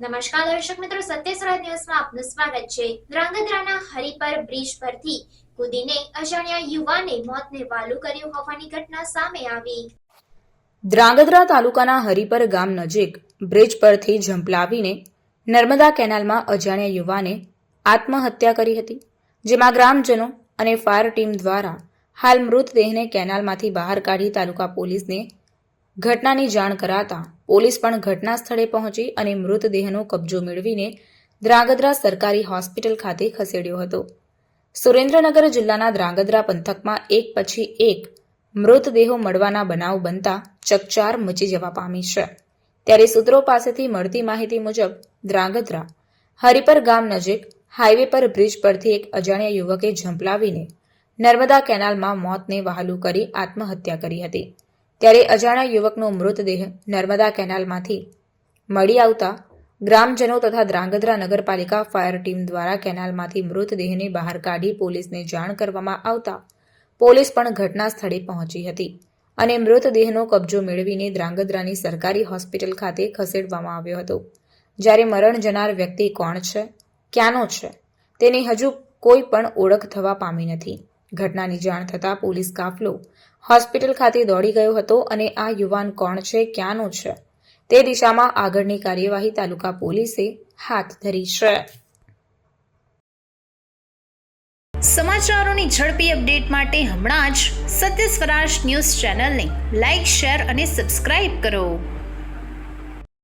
નમસ્કાર દર્શક મિત્રો, સત્ય ન્યૂઝમાં આપનું સ્વાગત છે. ધ્રાંગધ્રાના હરિપર બ્રિજ પરથી કૂદીને અજાણ્યા યુવાને મોતને વાલું કર્યું હોવાની ઘટના સામે આવી. ધ્રાંગધ્રા તાલુકાના હરિપર ગામ નજીક બ્રિજ પરથી ઝંપલાવીને નર્મદા કેનાલમાં અજાણ્યા યુવાને આત્મહત્યા કરી હતી, જેમાં ગ્રામજનો અને ફાયર ટીમ દ્વારા હાલ મૃતદેહને કેનાલમાંથી બહાર કાઢી તાલુકા પોલીસને ઘટનાની જાણ કરાતા પોલીસ પણ ઘટના સ્થળે પહોંચી અને મૃતદેહનો કબજો મેળવીને દ્રાગદ્રા સરકારી હોસ્પિટલ ખાતે ખસેડ્યો હતો. સુરેન્દ્રનગર જિલ્લાના દ્રાગદ્રા પંથકમાં એક પછી એક મૃતદેહો મળવાના બનાવ બનતા ચકચાર મચી જવા પામી છે. ત્યારે સૂત્રો પાસેથી મળતી માહિતી મુજબ દ્રાગદ્રા હરિપર ગામ નજીક હાઈવે પર બ્રિજ પરથી એક અજાણ્યા યુવકે ઝંપલાવીને નર્મદા કેનાલમાં મોતને વહાલું કરી આત્મહત્યા કરી હતી. ત્યારે અજાણ્યા યુવકનો મૃતદેહ નર્મદા કેનાલમાંથી મળી આવતા ગ્રામજનો તથા ધ્રાંગધ્રા નગરપાલિકા ફાયર ટીમ દ્વારા કેનાલમાંથી મૃતદેહને બહાર કાઢી પોલીસને જાણ કરવામાં આવતા પોલીસ પણ ઘટના સ્થળે પહોંચી હતી અને મૃતદેહનો કબજો મેળવીને ધ્રાંગધ્રાની સરકારી હોસ્પિટલ ખાતે ખસેડવામાં આવ્યો હતો. જ્યારે મરણ જનાર વ્યક્તિ કોણ છે, ક્યાંનો છે, તેની હજુ કોઈ પણ ઓળખ થવા પામી નથી. ઘટનાની જાણ થતાં પોલીસ કાફલો હોસ્પિટલ ખાતે દોડી ગયો હતો અને આ યુવાન કોણ છે, ક્યાંનો છે? તે દિશામાં આગળની કાર્યવાહી તાલુકા પોલીસે હાથ ધરી છે. સમાચારોની ઝડપી અપડેટ માટે હમણાં જ સત્ય સ્વરાજ ન્યૂઝ ચેનલને લાઇક શેર અને સબસ્ક્રાઇબ કરો.